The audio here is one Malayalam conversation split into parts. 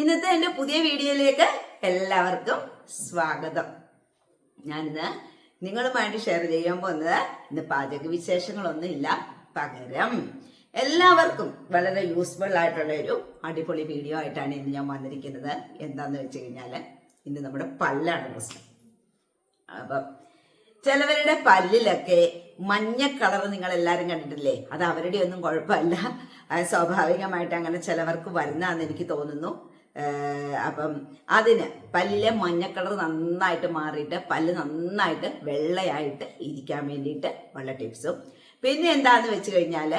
ഇന്നത്തെ എന്റെ പുതിയ വീഡിയോയിലേക്ക് എല്ലാവർക്കും സ്വാഗതം. ഞാനിന്ന് നിങ്ങളുമായിട്ട് ഷെയർ ചെയ്യാൻ പോകുന്നത് ഇന്ന് പാചക വിശേഷങ്ങളൊന്നുമില്ല പകരം എല്ലാവർക്കും വളരെ യൂസ്ഫുൾ ആയിട്ടുള്ള ഒരു അടിപൊളി വീഡിയോ ആയിട്ടാണ് ഇന്ന് ഞാൻ വന്നിരിക്കുന്നത്. എന്താന്ന് വെച്ച് കഴിഞ്ഞാൽ ഇന്ന് നമ്മുടെ പല്ലാണ് പ്രശ്നം. അപ്പം ചിലവരുടെ പല്ലിലൊക്കെ മഞ്ഞ കളർ നിങ്ങൾ എല്ലാവരും കണ്ടിട്ടില്ലേ? അത് അവരുടെ ഒന്നും കുഴപ്പമില്ല സ്വാഭാവികമായിട്ട് അങ്ങനെ ചിലവർക്ക് വരുന്നതെന്ന് എനിക്ക് തോന്നുന്നു. അപ്പം അതിന് പല്ലിലെ മഞ്ഞക്കളർ കളർ നന്നായിട്ട് മാറിയിട്ട് പല്ല് നന്നായിട്ട് വെള്ളയായിട്ട് ഇരിക്കാൻ വേണ്ടിയിട്ട് ഉള്ള ടിപ്സും. പിന്നെ എന്താന്ന് വെച്ച് കഴിഞ്ഞാൽ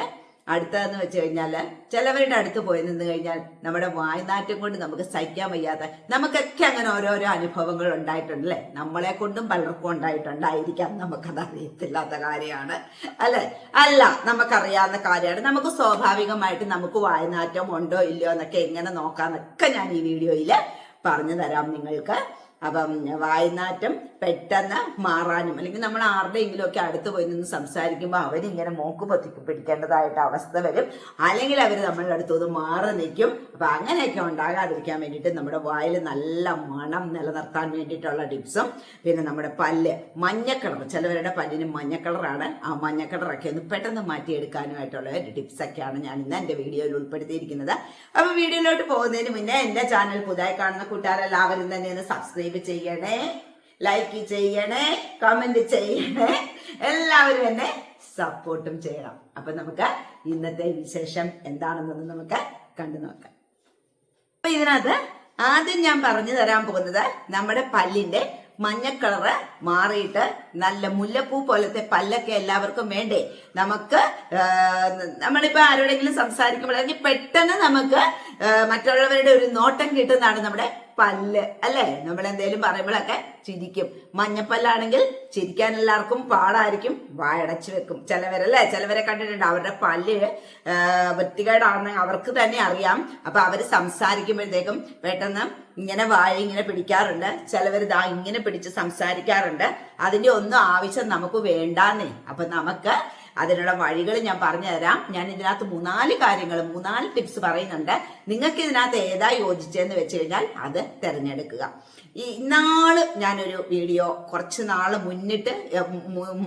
അടുത്തതെന്ന് വെച്ച് കഴിഞ്ഞാൽ ചിലവരുടെ അടുത്ത് പോയി നിന്ന് കഴിഞ്ഞാൽ നമ്മുടെ വായ്നാറ്റം കൊണ്ട് നമുക്ക് സഹിക്കാൻ വയ്യാത്ത നമുക്കൊക്കെ അങ്ങനെ ഓരോരോ അനുഭവങ്ങൾ ഉണ്ടായിട്ടുണ്ട് അല്ലെ? നമ്മളെ കൊണ്ടും പലർക്കും ഉണ്ടായിട്ടുണ്ടായിരിക്കാം. നമുക്കത് അറിയത്തില്ലാത്ത കാര്യമാണ് അല്ലെ? അല്ല നമുക്കറിയാവുന്ന കാര്യമാണ്. നമുക്ക് സ്വാഭാവികമായിട്ട് നമുക്ക് വായനാറ്റം ഉണ്ടോ ഇല്ലയോ എന്നൊക്കെ എങ്ങനെ നോക്കാന്നൊക്കെ ഞാൻ ഈ വീഡിയോയിൽ പറഞ്ഞു തരാം നിങ്ങൾക്ക്. അപ്പം വായനാറ്റം പെട്ടെന്ന് മാറാനും അല്ലെങ്കിൽ നമ്മൾ ആരുടെയെങ്കിലും ഒക്കെ അടുത്ത് പോയി നിന്ന് സംസാരിക്കുമ്പോൾ അവരിങ്ങനെ മോക്ക് പൊത്തിക്ക് പിടിക്കേണ്ടതായിട്ട് അവസ്ഥ വരും. അല്ലെങ്കിൽ അവർ നമ്മളുടെ അടുത്തുനിന്ന് മാറി നിൽക്കും. അപ്പം അങ്ങനെയൊക്കെ ഉണ്ടാകാതിരിക്കാൻ വേണ്ടിയിട്ട് നമ്മുടെ വായിൽ നല്ല മണം നിലനിർത്താൻ വേണ്ടിയിട്ടുള്ള ടിപ്സും പിന്നെ നമ്മുടെ പല്ല് മഞ്ഞക്കളർ ചിലവരുടെ പല്ലിന് മഞ്ഞക്കളറാണ്. ആ മഞ്ഞക്കളറൊക്കെ ഒന്ന് പെട്ടെന്ന് മാറ്റിയെടുക്കാനുമായിട്ടുള്ള ഒരു ടിപ്സൊക്കെയാണ് ഞാൻ ഇന്ന് എന്റെ വീഡിയോയിൽ ഉൾപ്പെടുത്തിയിരിക്കുന്നത്. അപ്പോൾ വീഡിയോയിലോട്ട് പോകുന്നതിന് മുന്നേ എന്റെ ചാനൽ പുതുതായി കാണുന്ന കൂട്ടുകാരെല്ലാവരും തന്നെ ഒന്ന് സബ്സ്ക്രൈബ് ചെയ്യണേ. ലൈക്ക് ചെയ്യണേ കമന്റ് ചെയ്യണേ എല്ലാവരും എന്നെ സപ്പോർട്ടും ചെയ്യണം. അപ്പൊ നമുക്ക് ഇന്നത്തെ വിശേഷം എന്താണെന്നൊന്ന് നമുക്ക് കണ്ടു നോക്കാം. അപ്പൊ ഇതിനകത്ത് ആദ്യം ഞാൻ പറഞ്ഞു തരാൻ പോകുന്നത് നമ്മുടെ പല്ലിന്റെ മഞ്ഞ കളറ് മാറിയിട്ട് നല്ല മുല്ലപ്പൂ പോലത്തെ പല്ലൊക്കെ എല്ലാവർക്കും വേണ്ടേ. നമുക്ക് നമ്മളിപ്പോൾ നമ്മളിപ്പോ ആരോടെങ്കിലും സംസാരിക്കുമ്പോഴെങ്കിൽ പെട്ടെന്ന് നമുക്ക് മറ്റുള്ളവരുടെ ഒരു നോട്ടം കിട്ടുന്നതാണ് നമ്മുടെ പല്ല് അല്ലേ? നമ്മൾ എന്തെങ്കിലും പറയുമ്പോഴൊക്കെ ചിരിക്കും. മഞ്ഞപ്പല്ലാണെങ്കിൽ ചിരിക്കാൻ എല്ലാവർക്കും പാടായിരിക്കും വായടച്ചു വെക്കും. ചിലവരല്ലേ ചിലവരെ കണ്ടിട്ടുണ്ട് അവരുടെ പല്ല് വൃത്തികേടാണെന്ന് അവർക്ക് തന്നെ അറിയാം. അപ്പൊ അവർ സംസാരിക്കുമ്പോഴത്തേക്കും പെട്ടെന്ന് ഇങ്ങനെ വായ ഇങ്ങനെ പിടിക്കാറുണ്ട്. ചിലവർ ദാ ഇങ്ങനെ പിടിച്ച് സംസാരിക്കാറുണ്ട്. അതിന്റെ ഒന്നും ആവശ്യം നമുക്ക് വേണ്ടാന്നേ. അപ്പൊ നമുക്ക് അതിനുള്ള വഴികൾ ഞാൻ പറഞ്ഞു തരാം. ഞാൻ ഇതിനകത്ത് മൂന്നാൽ കാര്യങ്ങൾ മൂന്നാൽ ടിപ്സ് പറയുന്നുണ്ട്. നിങ്ങൾക്ക് ഇതിനകത്ത് ഏതാ യോജിച്ചതെന്ന് വെച്ച് കഴിഞ്ഞാൽ അത് തിരഞ്ഞെടുക്കുക. ഈ ഇന്നാൾ ഞാനൊരു വീഡിയോ കുറച്ച് നാൾ മുന്നിട്ട്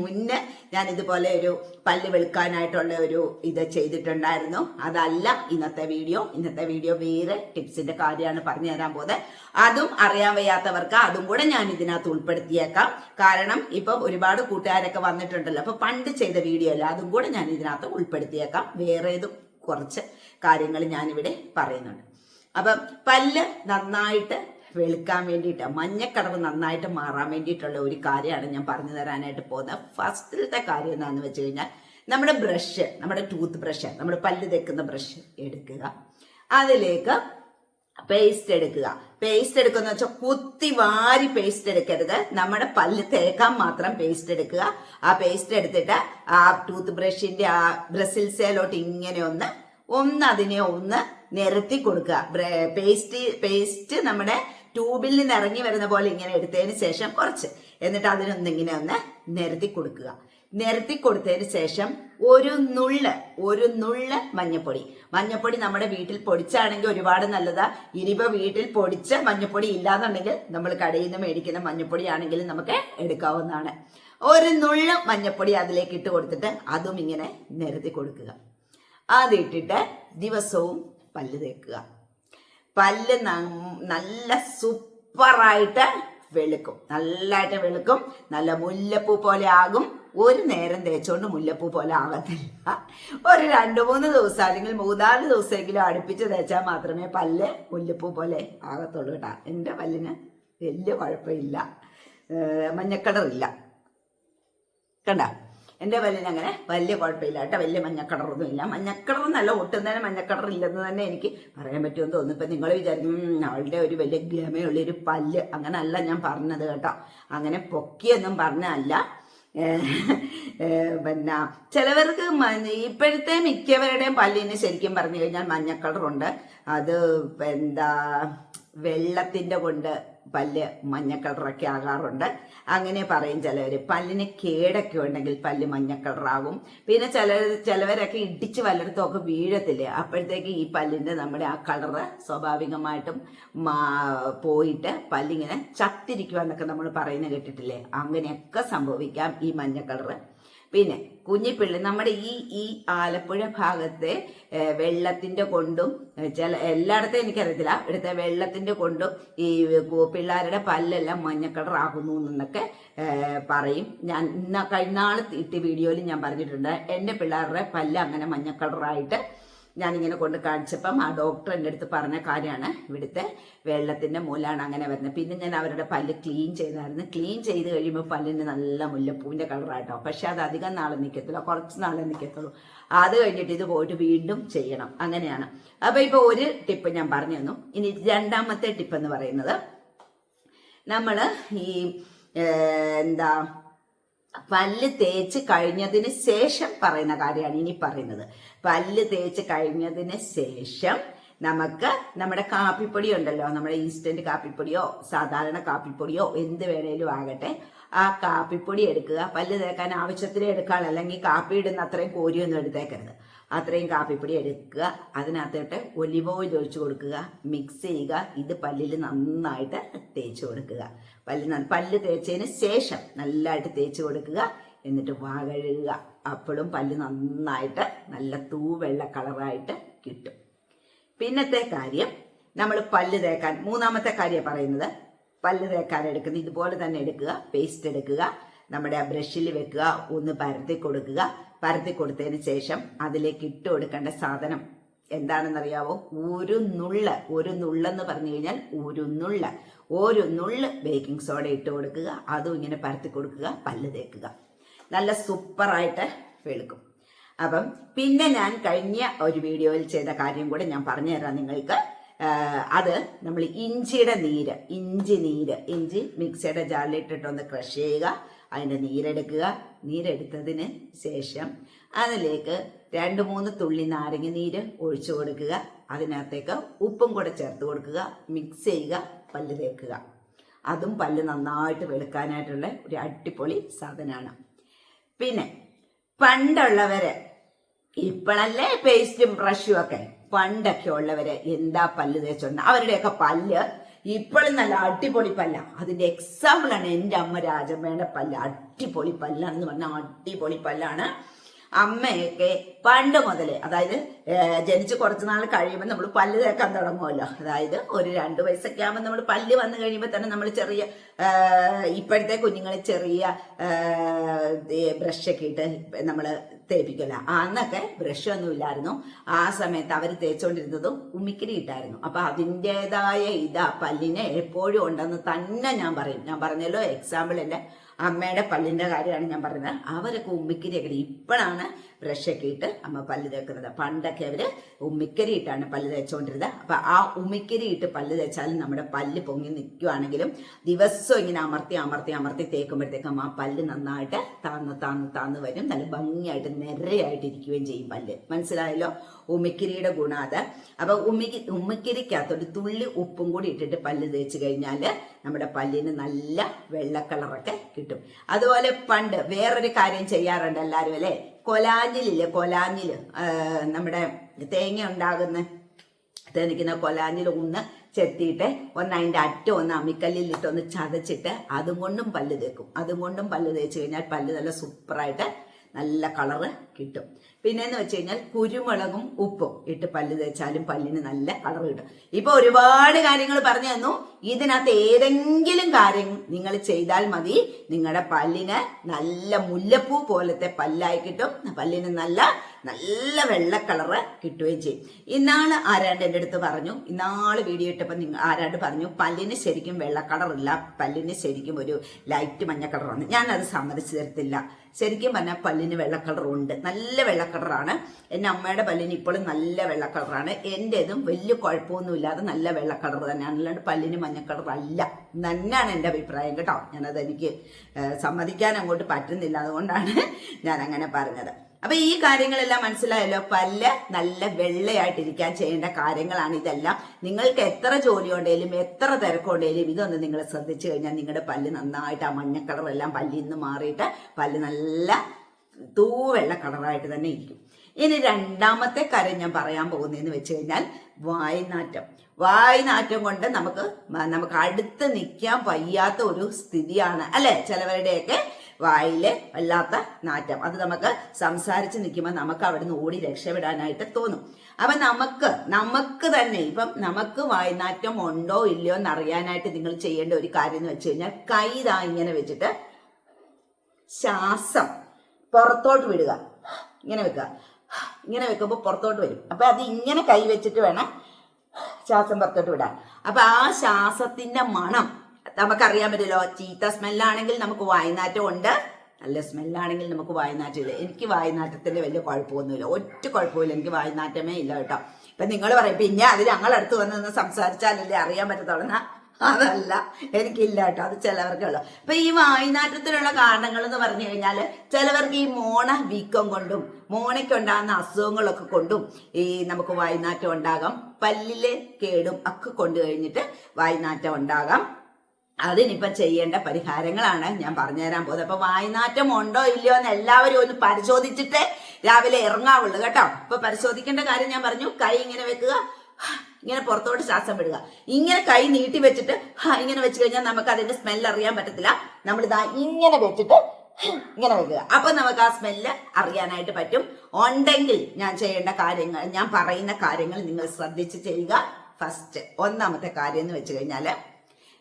മുന്നേ ഞാൻ ഇതുപോലെ ഒരു പല്ല് വെളുക്കാനായിട്ടുള്ള ഒരു ഇത് ചെയ്തിട്ടുണ്ടായിരുന്നു. അതല്ല ഇന്നത്തെ വീഡിയോ. ഇന്നത്തെ വീഡിയോ വേറെ ടിപ്സിന്റെ കാര്യമാണ് പറഞ്ഞു തരാൻ പോകുന്നത്. അതും അറിയാൻ വയ്യാത്തവർക്ക് അതും കൂടെ ഞാൻ ഇതിനകത്ത് ഉൾപ്പെടുത്തിയേക്കാം. കാരണം ഇപ്പൊ ഒരുപാട് കൂട്ടുകാരൊക്കെ വന്നിട്ടുണ്ടല്ലോ. അപ്പൊ പണ്ട് ചെയ്ത വീഡിയോ അല്ല? അതും കൂടെ ഞാൻ ഇതിനകത്ത് ഉൾപ്പെടുത്തിയേക്കാം. വേറെ ഇതും കുറച്ച് കാര്യങ്ങൾ ഞാനിവിടെ പറയുന്നുണ്ട്. അപ്പം പല്ല് നന്നായിട്ട് വെളുക്കാൻ വേണ്ടിയിട്ട് മഞ്ഞക്കടവ് നന്നായിട്ട് മാറാൻ വേണ്ടിയിട്ടുള്ള ഒരു കാര്യമാണ് ഞാൻ പറഞ്ഞു തരാനായിട്ട് പോകുന്നത്. ഫസ്റ്റിലത്തെ കാര്യം എന്താണെന്ന് വെച്ച് കഴിഞ്ഞാൽ നമ്മുടെ ബ്രഷ് നമ്മുടെ ടൂത്ത് ബ്രഷ് നമ്മുടെ പല്ല് തേക്കുന്ന ബ്രഷ് എടുക്കുക. അതിലേക്ക് പേസ്റ്റ് എടുക്കുക. പേസ്റ്റ് എടുക്കുന്ന വെച്ചാൽ കുത്തി വാരി പേസ്റ്റ് എടുക്കരുത്. നമ്മുടെ പല്ല് തേക്കാൻ മാത്രം പേസ്റ്റ് എടുക്കുക. ആ പേസ്റ്റ് എടുത്തിട്ട് ആ ടൂത്ത് ബ്രഷിന്റെ ആ ബ്രസിൽസയിലോട്ട് ഇങ്ങനെ ഒന്ന് ഒന്ന് അതിനെ ഒന്ന് നിരത്തി കൊടുക്കുക. പേസ്റ്റ് പേസ്റ്റ് നമ്മുടെ ട്യൂബിൽ നിന്ന് ഇറങ്ങി വരുന്ന പോലെ ഇങ്ങനെ എടുത്തതിന് ശേഷം കുറച്ച്. എന്നിട്ട് അതിനൊന്നിങ്ങനെ ഒന്ന് നിരത്തി കൊടുക്കുക. നിരത്തി കൊടുത്തതിന് ശേഷം ഒരു നുള്ള് ഒരു നുള്ള് മഞ്ഞപ്പൊടി. മഞ്ഞപ്പൊടി നമ്മുടെ വീട്ടിൽ പൊടിച്ചാണെങ്കിൽ ഒരുപാട് നല്ലതാ. ഇനിയിപ്പോ വീട്ടിൽ പൊടിച്ച മഞ്ഞപ്പൊടി ഇല്ലാന്നുണ്ടെങ്കിൽ നമ്മൾ കടയിൽ നിന്ന് മേടിക്കുന്ന മഞ്ഞപ്പൊടി ആണെങ്കിലും നമുക്ക് എടുക്കാവുന്നതാണ്. ഒരു നുള്ള് മഞ്ഞപ്പൊടി അതിലേക്ക് ഇട്ട് കൊടുത്തിട്ട് അതും ഇങ്ങനെ നിരത്തി കൊടുക്കുക. അതിട്ടിട്ട് ദിവസവും പല്ല് തേക്കുക. പല്ല് നല്ല സൂപ്പറായിട്ട് വെളുക്കും. നല്ലതായിട്ട് വെളുക്കും. നല്ല മുല്ലപ്പൂ പോലെ ആകും. ഒരു നേരം തേച്ചോണ്ട് മുല്ലപ്പൂ പോലെ ആകത്തില്ല ഒരു രണ്ട് മൂന്ന് ദിവസം അല്ലെങ്കിൽ മൂന്നാൽ ദിവസമെങ്കിലും അടുപ്പിച്ച് തേച്ചാൽ മാത്രമേ പല്ല് മുല്ലപ്പൂ പോലെ ആകത്തുള്ളൂ കേട്ടോ. എന്റെ പല്ലിന് വലിയ കുഴപ്പമില്ല. മഞ്ഞക്കളറില്ല കണ്ട? എന്റെ പല്ലിന് അങ്ങനെ വലിയ കുഴപ്പമില്ല കേട്ടോ. വലിയ മഞ്ഞക്കളറൊന്നും ഇല്ല. മഞ്ഞക്കളർ നല്ല ഒട്ടും തന്നെ മഞ്ഞക്കളർ ഇല്ലെന്ന് തന്നെ എനിക്ക് പറയാൻ പറ്റുമെന്ന് തോന്നുന്നു. ഇപ്പം നിങ്ങൾ വിചാരിക്കും "ഉം, അവളുടെ ഒരു വലിയ ഗമയുള്ള ഒരു പല്ല്. അങ്ങനല്ല ഞാൻ പറഞ്ഞത് കേട്ടോ. അങ്ങനെ പൊക്കിയൊന്നും പറഞ്ഞല്ല പിന്നെ ചിലവർക്ക് ഇപ്പോഴത്തെ മിക്കവരുടെയും പല്ലിന് ശരിക്കും പറഞ്ഞു കഴിഞ്ഞാൽ മഞ്ഞക്കളറുണ്ട് അത് എന്താ വെള്ളത്തിന്റെ കൊണ്ട് പല്ല് മഞ്ഞ കളറൊക്കെ ആകാറുണ്ട്. അങ്ങനെ പറയും ചിലവര്. പല്ലിന് കേടൊക്കെ ഉണ്ടെങ്കിൽ പല്ല് മഞ്ഞ കളറാകും പിന്നെ ചില ചിലവരൊക്കെ ഇടിച്ച് വല്ലയിടത്തുമൊക്കെ വീഴത്തില്ലേ? അപ്പോഴത്തേക്ക് ഈ പല്ലിന്റെ നമ്മുടെ ആ കളറ് സ്വാഭാവികമായിട്ടും പോയിട്ട് പല്ലിങ്ങനെ ചത്തിരിക്കുക എന്നൊക്കെ നമ്മൾ പറയുന്നത് കേട്ടിട്ടില്ലേ? അങ്ങനെയൊക്കെ സംഭവിക്കാം ഈ മഞ്ഞ കളറ്. പിന്നെ കുഞ്ഞിപ്പിള്ളി നമ്മുടെ ഈ ഈ ആലപ്പുഴ ഭാഗത്തെ വെള്ളത്തിന്റെ കൊണ്ടും ചില എല്ലായിടത്തും എനിക്കറിയത്തില്ല. ഇവിടുത്തെ വെള്ളത്തിന്റെ കൊണ്ടും ഈ പിള്ളേരുടെ പല്ലെല്ലാം മഞ്ഞ കളർ എന്നൊക്കെ പറയും. ഞാൻ ഇന്ന കഴിഞ്ഞാൾ ഇട്ട് വീഡിയോയിൽ ഞാൻ പറഞ്ഞിട്ടുണ്ട്. എന്റെ പിള്ളേരുടെ പല്ല് അങ്ങനെ മഞ്ഞ കളറായിട്ട് ഞാനിങ്ങനെ കൊണ്ട് കാണിച്ചപ്പം ആ ഡോക്ടർ എന്റെ അടുത്ത് പറഞ്ഞ കാര്യമാണ് ഇവിടുത്തെ വെള്ളത്തിന്റെ മൂലമാണ് അങ്ങനെ വരുന്നത്. പിന്നെ ഞാൻ അവരുടെ പല്ല് ക്ലീൻ ചെയ്തായിരുന്നു. ക്ലീൻ ചെയ്ത് കഴിയുമ്പോൾ പല്ലിന് നല്ല മുല്ലപ്പൂവിന്റെ കളറായിട്ടോ പക്ഷെ അത് അധികം നാളെ നിൽക്കത്തില്ല കുറച്ച് നാളെ നിൽക്കത്തുള്ളൂ അത് കഴിഞ്ഞിട്ട് ഇത് പോയിട്ട് വീണ്ടും ചെയ്യണം. അങ്ങനെയാണ്. അപ്പോൾ ഇപ്പോൾ ഒരു ടിപ്പ് ഞാൻ പറഞ്ഞു തന്നു. ഇനി രണ്ടാമത്തെ ടിപ്പ് എന്ന് പറയുന്നത് നമ്മൾ ഈ എന്താ പല്ല് തേച്ച് കഴിഞ്ഞതിന് ശേഷം പറയുന്ന കാര്യമാണ് ഇനി പറയുന്നത്. പല്ല് തേച്ച് കഴിഞ്ഞതിന് ശേഷം നമുക്ക് നമ്മുടെ കാപ്പിപ്പൊടി ഉണ്ടല്ലോ നമ്മുടെ ഇൻസ്റ്റന്റ് കാപ്പിപ്പൊടിയോ സാധാരണ കാപ്പിപ്പൊടിയോ എന്ത് വേണേലും ആകട്ടെ. ആ കാപ്പിപ്പൊടി എടുക്കുക. പല്ല് തേക്കാൻ ആവശ്യത്തിന് എടുക്കാൻ അല്ലെങ്കിൽ കാപ്പി ഇടുന്ന അത്രയും കോരിയൊന്നും എടുത്തേക്കരുത്. അത്രയും കാപ്പിപ്പൊടി എടുക്കുക. അതിനകത്തോട്ട് ഒലിവ് ഓയിൽ ഒഴിച്ചു കൊടുക്കുക. മിക്സ് ചെയ്യുക. ഇത് പല്ലിൽ നന്നായിട്ട് തേച്ച് കൊടുക്കുക. പല്ല് പല്ല് തേച്ചതിന് ശേഷം നല്ലതായിട്ട് തേച്ച് കൊടുക്കുക. എന്നിട്ട് വാ കഴുകുക. അപ്പോഴും പല്ല് നന്നായിട്ട് നല്ല തൂവെള്ള കളറായിട്ട് കിട്ടും. പിന്നത്തെ കാര്യം നമ്മൾ പല്ല് തേക്കാൻ മൂന്നാമത്തെ കാര്യം പറയുന്നത് പല്ല് തേക്കാൻ എടുക്കുന്നത് ഇതുപോലെ തന്നെ എടുക്കുക. പേസ്റ്റ് എടുക്കുക. നമ്മുടെ ആ ബ്രഷിൽ വെക്കുക ഒന്ന് പരത്തി കൊടുക്കുക. പരത്തി കൊടുത്തതിന് ശേഷം അതിലേക്ക് ഇട്ട് കൊടുക്കേണ്ട സാധനം എന്താണെന്നറിയാവോ? ഒരു നുള്ള ഒരു നുള്ളെന്ന് പറഞ്ഞു കഴിഞ്ഞാൽ ഒരു നുള്ള. ഒരു നുള്ള് ബേക്കിംഗ് സോഡ ഇട്ട് കൊടുക്കുക അതും ഇങ്ങനെ പരത്തി കൊടുക്കുക പല്ല് തേക്കുക. നല്ല സൂപ്പറായിട്ട് വെളുക്കും. അപ്പം പിന്നെ ഞാൻ കഴിഞ്ഞ ഒരു വീഡിയോയിൽ ചെയ്ത കാര്യം കൂടെ ഞാൻ പറഞ്ഞു തരാം നിങ്ങൾക്ക്. അത് നമ്മൾ ഇഞ്ചിയുടെ നീര് ഇഞ്ചി നീര് ഇഞ്ചി മിക്സിയുടെ ജാറിലിട്ടിട്ടൊന്ന് ക്രഷ് ചെയ്യുക. അതിന്റെ നീരെടുക്കുക. നീരെടുത്തതിന് ശേഷം അതിലേക്ക് രണ്ട് മൂന്ന് തുള്ളി നാരങ്ങ നീര് ഒഴിച്ചു കൊടുക്കുക. അതിനകത്തേക്ക് ഉപ്പും കൂടെ ചേർത്ത് കൊടുക്കുക. മിക്സ് ചെയ്യുക. പല്ല് തേക്കുക. അതും പല്ല് നന്നായിട്ട് വെളുക്കാനായിട്ടുള്ള ഒരു അടിപൊളി സാധനമാണ്. പിന്നെ പണ്ടുള്ളവര് ഇപ്പോഴല്ലേ പേസ്റ്റും ബ്രഷും ഒക്കെ? പണ്ടൊക്കെ ഉള്ളവര് എന്താ പല്ല് തേച്ചോണ്ട്? അവരുടെയൊക്കെ പല്ല് ഇപ്പോഴും നല്ല അടിപൊളി പല്ല. അതിന്റെ എക്സാമ്പിൾ ആണ് എന്റെ അമ്മ രാജമ്മയുടെ പല്ല. അടിപൊളി പല്ല പല്ലാണെന്ന് പറഞ്ഞാൽ അടിപൊളി പല്ലാണ്. അമ്മയൊക്കെ പണ്ട് മുതൽ അതായത് ജനിച്ച് കുറച്ച് നാൾ കഴിയുമ്പോൾ നമ്മൾ പല്ല് തേക്കാൻ തുടങ്ങുമല്ലോ. അതായത് ഒരു രണ്ട് വയസ്സൊക്കെ ആകുമ്പോൾ നമ്മൾ പല്ല് വന്നു കഴിയുമ്പോൾ തന്നെ നമ്മൾ ചെറിയ ഇപ്പോഴത്തെ കുഞ്ഞുങ്ങൾ ചെറിയ ബ്രഷൊക്കെ ഇട്ട് നമ്മൾ തേപ്പിക്കില്ല അന്നൊക്കെ ബ്രഷ് ഒന്നും ഇല്ലായിരുന്നു. ആ സമയത്ത് അവർ തേച്ചുകൊണ്ടിരുന്നതും ഉമ്മിക്കിരി ഇട്ടായിരുന്നു. അപ്പൊ അതിന്റെതായ ഇതാ പല്ലിനെ എപ്പോഴും ഉണ്ടെന്ന് തന്നെ ഞാൻ പറയും. ഞാൻ പറഞ്ഞല്ലോ എക്സാമ്പിൾ എന്റെ അമ്മയുടെ പള്ളിന്റെ കാര്യമാണ് ഞാൻ പറയുന്നത് അവരൊക്കെ ഉമ്മിക്കരിയൊക്കെ. ഇപ്പോഴാണ് ബ്രഷൊക്കെ ഇട്ട് അമ്മ പല്ല് തേക്കുന്നത്. പണ്ടൊക്കെ അവർ ഉമ്മിക്കരി ഇട്ടാണ് പല്ല് തേച്ചുകൊണ്ടിരുന്നത് അപ്പൊ ആ ഉമ്മിക്കരി ഇട്ട് പല്ല് തേച്ചാലും നമ്മുടെ പല്ല് പൊങ്ങി നിൽക്കുവാണെങ്കിലും ദിവസവും ഇങ്ങനെ അമർത്തി അമർത്തി അമർത്തി തേക്കുമ്പോഴത്തേക്കും ആ പല്ല് നന്നായിട്ട് താന്ന് താന്ന് താന്ന് വരും. നല്ല ഭംഗിയായിട്ട് നിരയായിട്ട് ഇരിക്കുകയും ചെയ്യും പല്ല്. മനസ്സിലായല്ലോ? ഉമ്മിക്കിരിയുടെ ഗുണം അത്. അപ്പൊ ഉമ്മിക്ക് ഉമ്മിക്കിരിക്കകത്ത് ഒരു തുള്ളി ഉപ്പും കൂടി ഇട്ടിട്ട് പല്ല് തേച്ച് കഴിഞ്ഞാൽ നമ്മുടെ പല്ലിന് നല്ല വെള്ള കളറൊക്കെ കിട്ടും. അതുപോലെ പണ്ട് വേറൊരു കാര്യം ചെയ്യാറുണ്ട് എല്ലാവരും അല്ലേ? കൊലാഞ്ഞിലില്ലേ കൊലാഞ്ഞിൽ ആ, നമ്മുടെ തേങ്ങ ഉണ്ടാകുന്ന തേനിക്കുന്ന കൊലാഞ്ഞിൽ ഒന്ന് ചെത്തിയിട്ട് ഒന്ന് അതിന്റെ അറ്റം ഒന്ന് അമ്മിക്കല്ലിലിട്ട് ഒന്ന് ചതച്ചിട്ട് അതും കൊണ്ടും പല്ല് തേക്കും. അതും കൊണ്ടും പല്ല് തേച്ച് കഴിഞ്ഞാൽ പല്ല് നല്ല സൂപ്പറായിട്ട് നല്ല കളറ് കിട്ടും. പിന്നെന്ന് വെച്ച് കഴിഞ്ഞാൽ കുരുമുളകും ഉപ്പും ഇട്ട് പല്ല് തേച്ചാലും പല്ലിന് നല്ല കളർ കിട്ടും. ഇപ്പൊ ഒരുപാട് കാര്യങ്ങൾ പറഞ്ഞു തന്നു. ഇതിനകത്ത് ഏതെങ്കിലും കാര്യം നിങ്ങൾ ചെയ്താൽ മതി. നിങ്ങളുടെ പല്ലിന് നല്ല മുല്ലപ്പൂ പോലത്തെ പല്ലായി കിട്ടും. പല്ലിന് നല്ല നല്ല വെള്ള കളറ് കിട്ടുകയും ചെയ്യും. ഇന്നാൾ ആരാണ്ട് എന്റെ അടുത്ത് പറഞ്ഞു ഇന്നാൾ വീഡിയോ ഇട്ടപ്പോൾ നിങ്ങൾ ആരാണ്ട് പറഞ്ഞു പല്ലിന് ശരിക്കും വെള്ള കളറില്ല പല്ലിന് ശരിക്കും ഒരു ലൈറ്റ് മഞ്ഞ കളറാണ് അത് സമ്മതിച്ചു തരത്തില്ല. ശരിക്കും പറഞ്ഞാൽ പല്ലിന് വെള്ള കളറുണ്ട് നല്ല വെള്ള കളറാണ് എന്റെ അമ്മയുടെ പല്ലിന് ഇപ്പോഴും നല്ല വെള്ള കളറാണ് എന്റെതും വലിയ കുഴപ്പമൊന്നുമില്ലാതെ നല്ല വെള്ള കളർ തന്നെയാണ്. അല്ലാണ്ട് പല്ലിന് മഞ്ഞ കളർ കളറല്ല തന്നെയാണ് എന്റെ അഭിപ്രായം കേട്ടോ. ഞാനത് എനിക്ക് സമ്മതിക്കാൻ അങ്ങോട്ട് പറ്റുന്നില്ല. അതുകൊണ്ടാണ് ഞാൻ അങ്ങനെ പറഞ്ഞത്. അപ്പൊ ഈ കാര്യങ്ങളെല്ലാം മനസ്സിലായല്ലോ. പല്ല നല്ല വെള്ളയായിട്ടിരിക്കാൻ ചെയ്യേണ്ട കാര്യങ്ങളാണ് ഇതെല്ലാം. നിങ്ങൾക്ക് എത്ര ജോലി ഉണ്ടെങ്കിലും എത്ര തിരക്കുണ്ടെങ്കിലും ഇതൊന്ന് നിങ്ങൾ ശ്രദ്ധിച്ചു കഴിഞ്ഞാൽ നിങ്ങളുടെ പല്ല് നന്നായിട്ട് ആ മഞ്ഞ കളറെല്ലാം പല്ലിൽ നിന്ന് മാറിയിട്ട് പല്ല് നല്ല തൂവെള്ള കളറായിട്ട് തന്നെ ഇരിക്കും. ഇനി രണ്ടാമത്തെ കാര്യം ഞാൻ പറയാൻ പോകുന്നതെന്ന് വെച്ച് കഴിഞ്ഞാൽ വായ്നാറ്റം. വായ്നാറ്റം കൊണ്ട് നമുക്ക് നമുക്ക് അടുത്ത് നിൽക്കാൻ വയ്യാത്ത ഒരു സ്ഥിതിയാണ് അല്ലെ? ചിലവരുടെയൊക്കെ വായിൽ വല്ലാത്ത നാറ്റം. അത് നമുക്ക് സംസാരിച്ച് നിൽക്കുമ്പോൾ നമുക്ക് അവിടുന്ന് ഓടി രക്ഷപ്പെടാനായിട്ട് തോന്നും. അപ്പൊ നമുക്ക് നമുക്ക് തന്നെ ഇപ്പം നമുക്ക് വായ്നാറ്റം ഉണ്ടോ ഇല്ലയോ എന്ന് അറിയാനായിട്ട് നിങ്ങൾ ചെയ്യേണ്ട ഒരു കാര്യം എന്ന് വെച്ച് കഴിഞ്ഞാൽ കൈ ദാ ഇങ്ങനെ വെച്ചിട്ട് ശ്വാസം പുറത്തോട്ട് വിടുക. ഇങ്ങനെ വെക്കുക. ഇങ്ങനെ വെക്കുമ്പോൾ പുറത്തോട്ട് വരും. അപ്പൊ അത് ഇങ്ങനെ കൈ വെച്ചിട്ട് വേണം ശ്വാസം പുറത്തോട്ട് വിടാൻ. അപ്പൊ ആ ശ്വാസത്തിന്റെ മണം നമുക്കറിയാൻ പറ്റില്ലോ ചീത്ത സ്മെല്ലാണെങ്കിൽ നമുക്ക് വായനാറ്റം ഉണ്ട്. നല്ല സ്മെല്ലാണെങ്കിൽ നമുക്ക് വായനാറ്റം ഇല്ല. എനിക്ക് വായനാറ്റത്തിന്റെ വലിയ കുഴപ്പമൊന്നുമില്ല. ഒറ്റ കുഴപ്പമില്ല. എനിക്ക് വായനാറ്റമേ ഇല്ല കേട്ടോ. ഇപ്പൊ നിങ്ങൾ പറയും പിന്നെ അത് ഞങ്ങളടുത്ത് വന്ന് സംസാരിച്ചാലല്ലേ അറിയാൻ പറ്റത്തുള്ളൂ. അതല്ല എനിക്കില്ല കേട്ടോ അത് ചിലവർക്കുള്ളൂ. അപ്പൊ ഈ വായുനാറ്റത്തിനുള്ള കാരണങ്ങൾ എന്ന് പറഞ്ഞു കഴിഞ്ഞാൽ ചിലവർക്ക് ഈ മോണ വീക്കം കൊണ്ടും മോണയ്ക്ക് ഉണ്ടാകുന്ന അസുഖങ്ങളൊക്കെ കൊണ്ടും ഈ നമുക്ക് വായുനാറ്റം ഉണ്ടാകാം. പല്ലിലെ കേടും ഒക്കെ കൊണ്ടു കഴിഞ്ഞിട്ട് വായുനാറ്റം ഉണ്ടാകാം. അതിനിപ്പം ചെയ്യേണ്ട പരിഹാരങ്ങളാണ് ഞാൻ പറഞ്ഞുതരാൻ പോകുന്നത്. അപ്പൊ വായുനാറ്റം ഉണ്ടോ ഇല്ലയോ എന്ന് എല്ലാവരും ഒന്ന് പരിശോധിച്ചിട്ട് രാവിലെ ഇറങ്ങാവുള്ളൂ കേട്ടോ. അപ്പൊ പരിശോധിക്കേണ്ട കാര്യം ഞാൻ പറഞ്ഞു. കൈ ഇങ്ങനെ വെക്കുക. ഇങ്ങനെ പുറത്തോട്ട് ശ്വാസം വിടുക. ഇങ്ങനെ കൈ നീട്ടി വെച്ചിട്ട് ഇങ്ങനെ വെച്ച് കഴിഞ്ഞാൽ നമുക്ക് അതിന്റെ സ്മെല്ല് അറിയാൻ പറ്റത്തില്ല. നമ്മൾ ഇതാ ഇങ്ങനെ വെച്ചിട്ട് ഇങ്ങനെ വെക്കുക. അപ്പൊ നമുക്ക് ആ സ്മെല്ല് അറിയാനായിട്ട് പറ്റും. ഉണ്ടെങ്കിൽ ഞാൻ ചെയ്യേണ്ട കാര്യങ്ങൾ ഞാൻ പറയുന്ന കാര്യങ്ങൾ നിങ്ങൾ ശ്രദ്ധിച്ച് ചെയ്യുക. ഫസ്റ്റ് ഒന്നാമത്തെ കാര്യം എന്ന് വെച്ച് കഴിഞ്ഞാൽ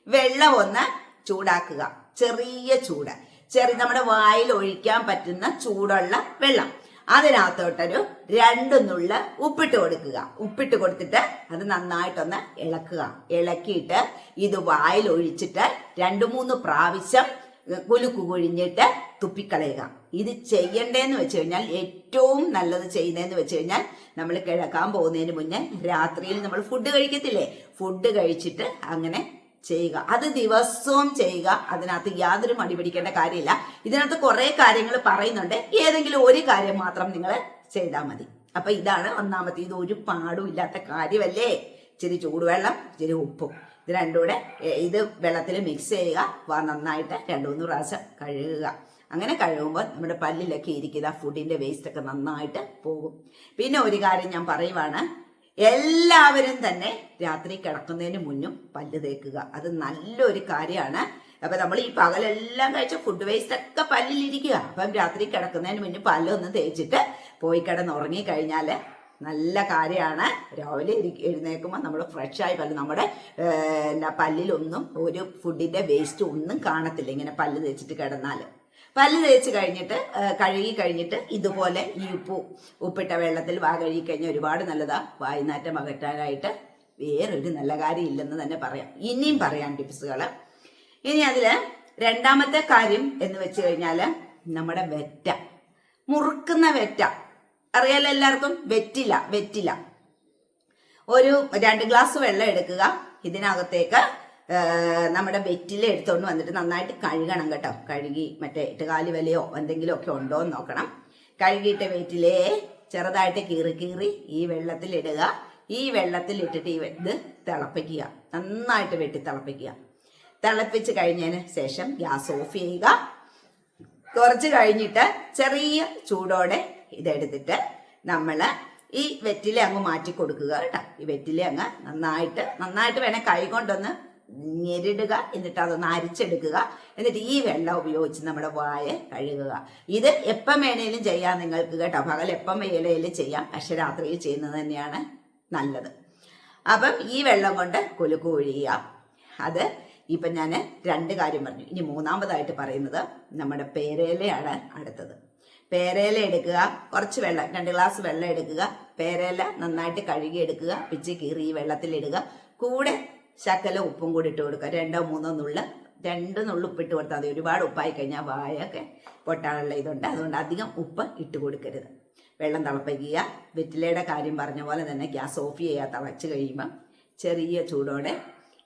വെള്ളം ഒന്ന് ചൂടാക്കുക. ചെറിയ ചൂട്. ചെറിയ നമ്മുടെ വായിൽ ഒഴിക്കാൻ പറ്റുന്ന ചൂടുള്ള വെള്ളം. അതിനകത്തോട്ടൊരു രണ്ട് നുള്ള ഉപ്പിട്ട് കൊടുക്കുക. ഉപ്പിട്ട് കൊടുത്തിട്ട് അത് നന്നായിട്ടൊന്ന് ഇളക്കുക. ഇളക്കിയിട്ട് ഇത് വായിൽ ഒഴിച്ചിട്ട് രണ്ട് മൂന്ന് പ്രാവശ്യം കുലുക്കു കുഴിഞ്ഞിട്ട് തുപ്പിക്കളയുക. ഇത് ചെയ്യണ്ടേന്ന് വെച്ച് കഴിഞ്ഞാൽ ഏറ്റവും നല്ലത് ചെയ്യുന്നതെന്ന് വെച്ച് കഴിഞ്ഞാൽ നമ്മൾ കിഴക്കാൻ പോകുന്നതിന് മുന്നേ രാത്രിയിൽ നമ്മൾ ഫുഡ് കഴിക്കത്തില്ലേ? ഫുഡ് കഴിച്ചിട്ട് അങ്ങനെ ചെയ്യുക. അത് ദിവസവും ചെയ്യുക. അതിനകത്ത് യാതൊരു മടി പിടിക്കേണ്ട കാര്യമില്ല. ഇതിനകത്ത് കുറെ കാര്യങ്ങൾ പറയുന്നുണ്ട്. ഏതെങ്കിലും ഒരു കാര്യം മാത്രം നിങ്ങൾ ചെയ്താൽ മതി. അപ്പൊ ഇതാണ് ഒന്നാമത്തെ. ഇത് ഒരു പാടും ഇല്ലാത്ത കാര്യമല്ലേ? ഇച്ചിരി ചൂടുവെള്ളം ഇച്ചിരി ഉപ്പും. ഇത് രണ്ടും കൂടെ ഇത് വെള്ളത്തിൽ മിക്സ് ചെയ്യുക. വാ നന്നായിട്ട് രണ്ടു മൂന്ന് പ്രാവശ്യം കഴുകുക. അങ്ങനെ കഴുകുമ്പോൾ നമ്മുടെ പല്ലിലൊക്കെ ഇരിക്കുന്ന വേസ്റ്റ് ഒക്കെ നന്നായിട്ട് പോകും. പിന്നെ ഒരു കാര്യം ഞാൻ പറയുവാണ്. എല്ലാവരും തന്നെ രാത്രി കിടക്കുന്നതിന് മുന്നും പല്ല് തേക്കുക. അത് നല്ലൊരു കാര്യമാണ്. അപ്പൊ നമ്മൾ ഈ പകലെല്ലാം കഴിച്ച ഫുഡ് വേസ്റ്റ് ഒക്കെ പല്ലിലിരിക്കുക. അപ്പം രാത്രി കിടക്കുന്നതിന് മുന്നേ പല്ലൊന്ന് തേച്ചിട്ട് പോയി കിടന്ന് ഉറങ്ങി കഴിഞ്ഞാൽ നല്ല കാര്യമാണ്. രാവിലെ എഴുന്നേൽക്കുമ്പോൾ നമ്മൾ ഫ്രഷ് ആയി പല്ല് നമ്മുടെ എന്താ പല്ലിലൊന്നും ഒരു ഫുഡിന്റെ വേസ്റ്റ് ഒന്നും കാണത്തില്ല. ഇങ്ങനെ പല്ല് തേച്ചിട്ട് കിടന്നാൽ പല്ല് തേച്ച് കഴിഞ്ഞിട്ട് കഴുകി കഴിഞ്ഞിട്ട് ഇതുപോലെ ഈ ഉപ്പ് ഉപ്പിട്ട വെള്ളത്തിൽ വാ കഴുകി കഴിഞ്ഞാൽ ഒരുപാട് നല്ലതാ. വായുനാറ്റം അകറ്റാനായിട്ട് വേറൊരു നല്ല കാര്യം ഇല്ലെന്ന് തന്നെ പറയാം. ഇനിയും പറയാം ടിപ്സുകൾ ഇനി അതിൽ രണ്ടാമത്തെ കാര്യം എന്ന് വെച്ച് കഴിഞ്ഞാൽ നമ്മുടെ വെറ്റ. മുറുക്കുന്ന വെറ്റ. അറിയാലോ എല്ലാവർക്കും? വെറ്റില വെറ്റില. ഒരു രണ്ട് ഗ്ലാസ് വെള്ളം എടുക്കുക. ഇതിനകത്തേക്ക് നമ്മുടെ വെറ്റില എടുത്തുകൊണ്ട് വന്നിട്ട് നന്നായിട്ട് കഴുകണം കേട്ടോ. കഴുകി മറ്റേ ഇട്ടുകാലി വലയോ എന്തെങ്കിലും ഒക്കെ ഉണ്ടോ എന്ന് നോക്കണം. കഴുകിയിട്ട് വെറ്റിലേ ചെറുതായിട്ട് കീറി കീറി ഈ വെള്ളത്തിൽ ഇടുക. ഈ വെള്ളത്തിൽ ഇട്ടിട്ട് ഈ ഇത് തിളപ്പിക്കുക. നന്നായിട്ട് വെട്ടി തിളപ്പിക്കുക. തിളപ്പിച്ച് കഴിഞ്ഞതിന് ശേഷം ഗ്യാസ് ഓഫ് ചെയ്യുക. കുറച്ച് കഴിഞ്ഞിട്ട് ചെറിയ ചൂടോടെ ഇതെടുത്തിട്ട് നമ്മൾ ഈ വെറ്റില അങ്ങ് മാറ്റി കൊടുക്കുക കേട്ടോ. ഈ വെറ്റില അങ്ങ് നന്നായിട്ട് നന്നായിട്ട് വേണേൽ കൈ കൊണ്ടൊന്ന് ഞെരിടുക എന്നിട്ട് അതൊന്ന് അരിച്ചെടുക്കുക. എന്നിട്ട് ഈ വെള്ളം ഉപയോഗിച്ച് നമ്മുടെ വായ കഴുകുക. ഇത് എപ്പം വേണേലും ചെയ്യാം നിങ്ങൾക്ക് കേട്ടോ. പകൽ എപ്പം വേണേലും ചെയ്യാം. പക്ഷെ രാത്രിയിൽ ചെയ്യുന്നത് തന്നെയാണ് നല്ലത്. അപ്പം ഈ വെള്ളം കൊണ്ട് കുലുക്കു ഒഴിയുക. അത് ഇപ്പം ഞാൻ രണ്ട് കാര്യം പറഞ്ഞു. ഇനി മൂന്നാമതായിട്ട് പറയുന്നത് നമ്മുടെ പേരേലയാണ് അടുത്തത്. പേരേല എടുക്കുക കുറച്ച് വെള്ളം രണ്ട് ഗ്ലാസ് വെള്ളം എടുക്കുക. പേരേല നന്നായിട്ട് കഴുകി എടുക്കുക പിച്ചി കീറി ഈ വെള്ളത്തിലിടുക. കൂടെ ശക്കല ഉപ്പും കൂടി ഇട്ട് കൊടുക്കുക. രണ്ടോ മൂന്നോ നുള്ള രണ്ട് നുള്ളു ഉപ്പിട്ട് കൊടുത്താൽ മതി. ഒരുപാട് ഉപ്പായി കഴിഞ്ഞാൽ വായൊക്കെ പൊട്ടാനുള്ള ഇതുണ്ട്. അതുകൊണ്ട് അധികം ഉപ്പ് ഇട്ട് കൊടുക്കരുത്. വെള്ളം തിളപ്പിക്കുക. വെറ്റിലയുടെ കാര്യം പറഞ്ഞ പോലെ തന്നെ ഗ്യാസ് ഓഫ് ചെയ്യുക തിളച്ച് കഴിയുമ്പം ചെറിയ ചൂടോടെ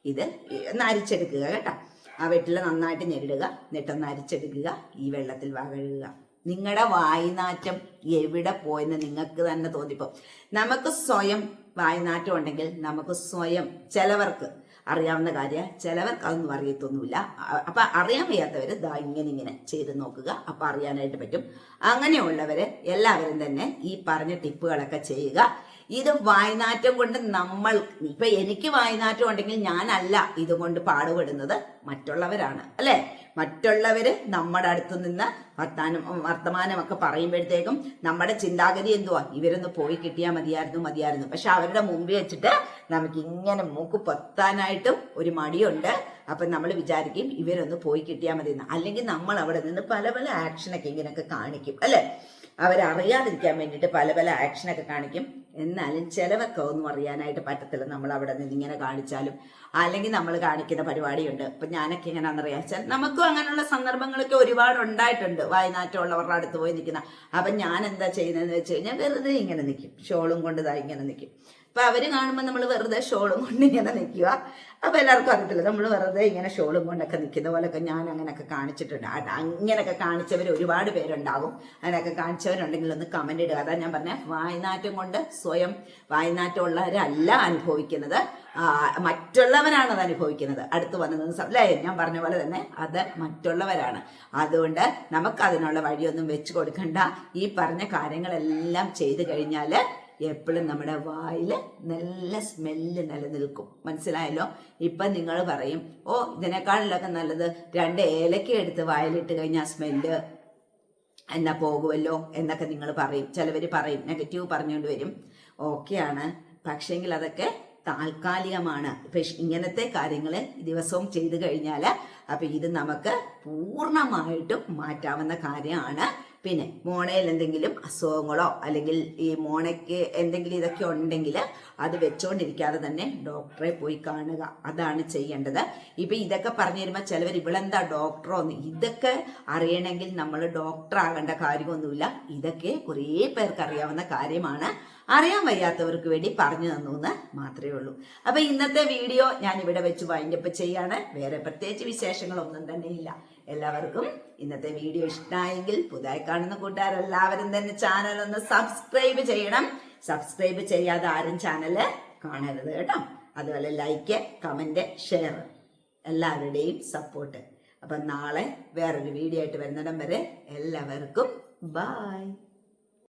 ഇത് ഒന്ന് അരിച്ചെടുക്കുക കേട്ടോ. ആ വെറ്റില നന്നായിട്ട് ഞെരിടുക. എന്നിട്ടൊന്ന് അരിച്ചെടുക്കുക. ഈ വെള്ളത്തിൽ വാ കഴുകുക നിങ്ങളുടെ വായുനാറ്റം എവിടെ പോയെന്ന് നിങ്ങൾക്ക് തന്നെ തോന്നിപ്പോ. നമുക്ക് സ്വയം വായുനാറ്റം ഉണ്ടെങ്കിൽ നമുക്ക് സ്വയം ചിലവർക്ക് അറിയാവുന്ന കാര്യം. ചിലവർക്ക് അതൊന്നും അറിയത്തൊന്നുമില്ല. അപ്പൊ അറിയാൻ വയ്യാത്തവർ ദാ ഇങ്ങനെ ഇങ്ങനെ ചെയ്ത് നോക്കുക. അപ്പൊ അറിയാനായിട്ട് പറ്റും. അങ്ങനെയുള്ളവര് എല്ലാവരും തന്നെ ഈ പറഞ്ഞ ടിപ്പുകളൊക്കെ ചെയ്യുക. ഇത് വായനാറ്റം കൊണ്ട് നമ്മൾ ഇപ്പൊ എനിക്ക് വായനാറ്റം ഉണ്ടെങ്കിൽ ഞാനല്ല ഇതുകൊണ്ട് പാടുപെടുന്നത്. മറ്റുള്ളവരാണ്. അല്ലെ? മറ്റുള്ളവര് നമ്മുടെ അടുത്ത് നിന്ന് വർത്താനം വർത്തമാനമൊക്കെ പറയുമ്പോഴത്തേക്കും നമ്മുടെ ചിന്താഗതി എന്തുവാ? ഇവരൊന്ന് പോയി കിട്ടിയാൽ മതിയായിരുന്നു മതിയായിരുന്നു. പക്ഷെ അവരുടെ മുമ്പിൽ വെച്ചിട്ട് നമുക്ക് ഇങ്ങനെ മൂക്ക് പൊത്താനായിട്ടും ഒരു മടിയുണ്ട്. അപ്പൊ നമ്മൾ വിചാരിക്കും ഇവരൊന്ന് പോയി കിട്ടിയാൽ മതി അല്ലെങ്കിൽ നമ്മൾ അവിടെ നിന്ന് പല പല ആക്ഷനൊക്കെ ഇങ്ങനെയൊക്കെ കാണിക്കും അല്ലെ? അവരറിയാതിരിക്കാൻ വേണ്ടിയിട്ട് പല പല ആക്ഷനൊക്കെ കാണിക്കും. എന്നാലും ചിലവൊക്കെ ഒന്നും അറിയാനായിട്ട് പറ്റത്തില്ല. നമ്മൾ അവിടെ നിന്ന് ഇങ്ങനെ കാണിച്ചാലും. അല്ലെങ്കിൽ നമ്മൾ കാണിക്കുന്ന പരിപാടിയുണ്ട്. ഇപ്പൊ ഞാനൊക്കെ എങ്ങനെയാണെന്നറിയാം വെച്ചാൽ നമുക്കും അങ്ങനെയുള്ള സന്ദർഭങ്ങളൊക്കെ ഒരുപാട് ഉണ്ടായിട്ടുണ്ട് വായനാറ്റമുള്ളവരുടെ അടുത്ത് പോയി നിൽക്കുന്ന. അപ്പൊ ഞാൻ എന്താ ചെയ്യുന്നതെന്ന് വെച്ച് കഴിഞ്ഞാൽ വെറുതെ ഇങ്ങനെ നിൽക്കും. ഷോളും കൊണ്ട് ഇങ്ങനെ നിൽക്കും. അപ്പൊ അവർ കാണുമ്പോൾ നമ്മൾ വെറുതെ ഷോളും കൊണ്ട് ഇങ്ങനെ നിൽക്കുക അപ്പൊ എല്ലാവർക്കും അറിയത്തില്ല നമ്മൾ വെറുതെ ഇങ്ങനെ ഷോളും കൊണ്ടൊക്കെ നിൽക്കുന്ന പോലൊക്കെ ഞാൻ അങ്ങനെയൊക്കെ കാണിച്ചിട്ടുണ്ട്. അങ്ങനെയൊക്കെ കാണിച്ചവർ ഒരുപാട് പേരുണ്ടാകും അങ്ങനെയൊക്കെ കാണിച്ചവരുണ്ടെങ്കിൽ ഒന്ന് കമന്റ് ഇടുക. അതാ ഞാൻ പറഞ്ഞ വായനാറ്റം കൊണ്ട് സ്വയം വായനാറ്റം ഉള്ളവരല്ല അനുഭവിക്കുന്നത് മറ്റുള്ളവരാണ് അത് അനുഭവിക്കുന്നത്. അടുത്ത് വന്നത് അല്ലേ? ഞാൻ പറഞ്ഞ പോലെ തന്നെ അത് മറ്റുള്ളവരാണ്. അതുകൊണ്ട് നമുക്ക് അതിനുള്ള വഴിയൊന്നും വെച്ച് കൊടുക്കണ്ട. ഈ പറഞ്ഞ കാര്യങ്ങളെല്ലാം ചെയ്തു കഴിഞ്ഞാൽ എപ്പോഴും നമ്മുടെ വായിൽ നല്ല സ്മെല്ല് നിലനിൽക്കും. മനസ്സിലായല്ലോ? ഇപ്പം നിങ്ങൾ പറയും ഓ ഇതിനേക്കാളിലൊക്കെ നല്ലത് രണ്ട് ഏലക്ക എടുത്ത് വായിലിട്ട് കഴിഞ്ഞാൽ സ്മെല്ല് എന്നാ പോകുമല്ലോ എന്നൊക്കെ നിങ്ങൾ പറയും. ചിലവർ പറയും നെഗറ്റീവ് പറഞ്ഞുകൊണ്ട് വരും. ഓക്കെയാണ് പക്ഷേങ്കിൽ അതൊക്കെ താൽക്കാലികമാണ്. ഇപ്പൊ ഇങ്ങനത്തെ കാര്യങ്ങൾ ദിവസവും ചെയ്തു കഴിഞ്ഞാൽ അപ്പൊ ഇത് നമുക്ക് പൂർണമായിട്ടും മാറ്റാവുന്ന കാര്യമാണ്. പിന്നെ മോണയിൽ എന്തെങ്കിലും അസുഖങ്ങളോ അല്ലെങ്കിൽ ഈ മോണയ്ക്ക് എന്തെങ്കിലും ഇതൊക്കെ ഉണ്ടെങ്കിൽ അത് വെച്ചുകൊണ്ടിരിക്കാതെ തന്നെ ഡോക്ടറെ പോയി കാണുക. അതാണ് ചെയ്യേണ്ടത്. ഇപ്പം ഇതൊക്കെ പറഞ്ഞു തരുമ്പോൾ ചിലവർ ഇവളെന്താ ഡോക്ടറോ എന്ന് ഇതൊക്കെ അറിയണമെങ്കിൽ നമ്മൾ ഡോക്ടർ ആകേണ്ട കാര്യമൊന്നുമില്ല. ഇതൊക്കെ കുറേ പേർക്ക് അറിയാവുന്ന കാര്യമാണ്. അറിയാൻ വയ്യാത്തവർക്ക് വേണ്ടി പറഞ്ഞു തന്നു എന്ന് മാത്രമേ ഉള്ളൂ. അപ്പം ഇന്നത്തെ വീഡിയോ ഞാൻ ഇവിടെ വെച്ച് വൈൻഡപ്പ് ചെയ്യാണ്. വേറെ പ്രത്യേകിച്ച് വിശേഷങ്ങളൊന്നും തന്നെ ഇല്ല. എല്ലാവർക്കും ഇന്നത്തെ വീഡിയോ ഇഷ്ടമായെങ്കിൽ പുതുതായി കാണുന്ന കൂട്ടുകാരെല്ലാവരും തന്നെ ചാനൽ ഒന്ന് സബ്സ്ക്രൈബ് ചെയ്യണം. സബ്സ്ക്രൈബ് ചെയ്യാതെ ആരും ചാനൽ കാണരുത് കേട്ടോ. അതുപോലെ ലൈക്ക് കമന്റ് ഷെയർ എല്ലാവരുടെയും സപ്പോർട്ട് അപ്പം നാളെ വേറൊരു വീഡിയോ ആയിട്ട് വരുന്നിടം വരെ എല്ലാവർക്കും ബായ്